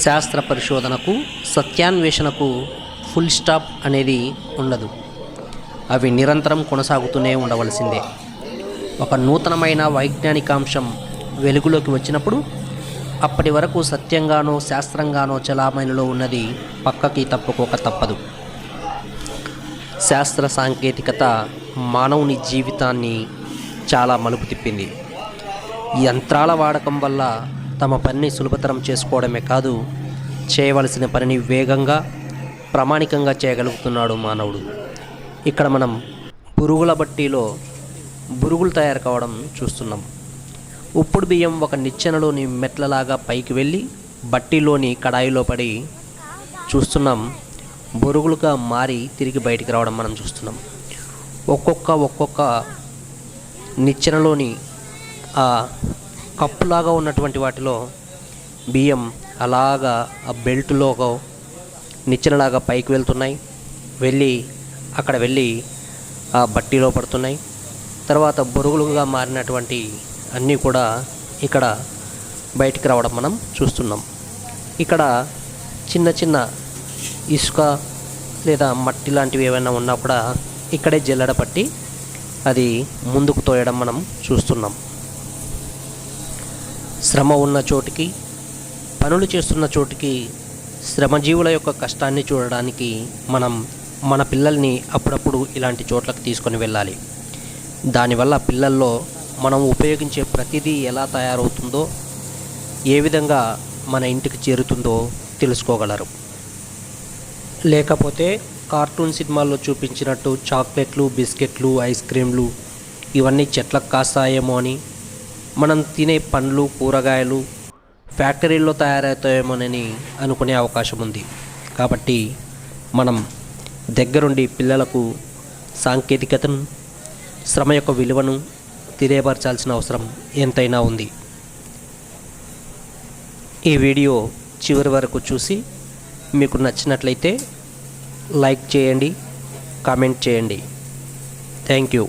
శాస్త్ర పరిశోధనకు సత్యాన్వేషణకు full stop అనేది ఉండదు. అవి నిరంతరం కొనసాగుతూనే ఉండవలసిందే. ఒక నూతనమైన వైజ్ఞానికాంశం వెలుగులోకి వచ్చినప్పుడు అప్పటి వరకు సత్యంగానో శాస్త్రంగానో చలామణిలో ఉన్నది పక్కకి తప్పుకోక తప్పదు. శాస్త్ర సాంకేతికత మానవుని జీవితాన్ని చాలా మలుపు తిప్పింది. యంత్రాల వాడకం వల్ల తమ పనిని సులభతరం చేసుకోవడమే కాదు చేయవలసిన పనిని వేగంగా ప్రామాణికంగా చేయగలుగుతున్నాడు మానవుడు. ఇక్కడ మనం పురుగుల బట్టీలో బురుగులు తయారు కావడం చూస్తున్నాం. ఉప్పుడు బియ్యం ఒక నిచ్చెనలోని మెట్లలాగా పైకి వెళ్ళి బట్టీలోని కడాయిలో పడి చూస్తున్నాం బొరుగులుగా మారి తిరిగి బయటికి రావడం మనం చూస్తున్నాం. ఒక్కొక్క ఒక్కొక్క నిచ్చెనలోని ఆ కప్పులాగా ఉన్నటువంటి వాటిలో బియ్యం అలాగా ఆ బెల్ట్లో నిచ్చెనలాగా పైకి వెళ్తున్నాయి. వెళ్ళి అక్కడ వెళ్ళి ఆ బట్టీలో పడుతున్నాయి. తర్వాత బొరుగులుగా మారినటువంటి అన్నీ కూడా ఇక్కడ బయటికి రావడం మనం చూస్తున్నాం. ఇక్కడ చిన్న చిన్న ఇసుక లేదా మట్టి లాంటివి ఏమైనా ఉన్నా కూడా ఇక్కడే జల్లెడ పట్టి అది ముందుకు తోయడం మనం చూస్తున్నాం. శ్రమ ఉన్న చోటికి పనులు చేస్తున్న చోటికి శ్రమజీవుల యొక్క కష్టాన్ని చూడడానికి మనం మన పిల్లల్ని అప్పుడప్పుడు ఇలాంటి చోట్లకు తీసుకొని వెళ్ళాలి. దానివల్ల పిల్లల్లో మనం ఉపయోగించే ప్రతిదీ ఎలా తయారవుతుందో ఏ విధంగా మన ఇంటికి చేరుతుందో తెలుసుకోగలరు. లేకపోతే కార్టూన్ సినిమాల్లో చూపించినట్టు చాక్లెట్లు బిస్కెట్లు ఐస్ క్రీమ్లు ఇవన్నీ చెట్లకు కాస్తాయేమో అని మనం తినే పండ్లు కూరగాయలు ఫ్యాక్టరీల్లో తయారవుతాయేమోనని అనుకునే అవకాశం ఉంది కాబట్టి మనం దగ్గరుండి పిల్లలకు సాంకేతికతను శ్రమ యొక్క విలువను తెలియపరచాల్సిన అవసరం ఎంతైనా ఉంది. ఈ వీడియో చివరి వరకు చూసి మీకు నచ్చినట్లయితే లైక్ చేయండి కామెంట్ చేయండి. Thank you.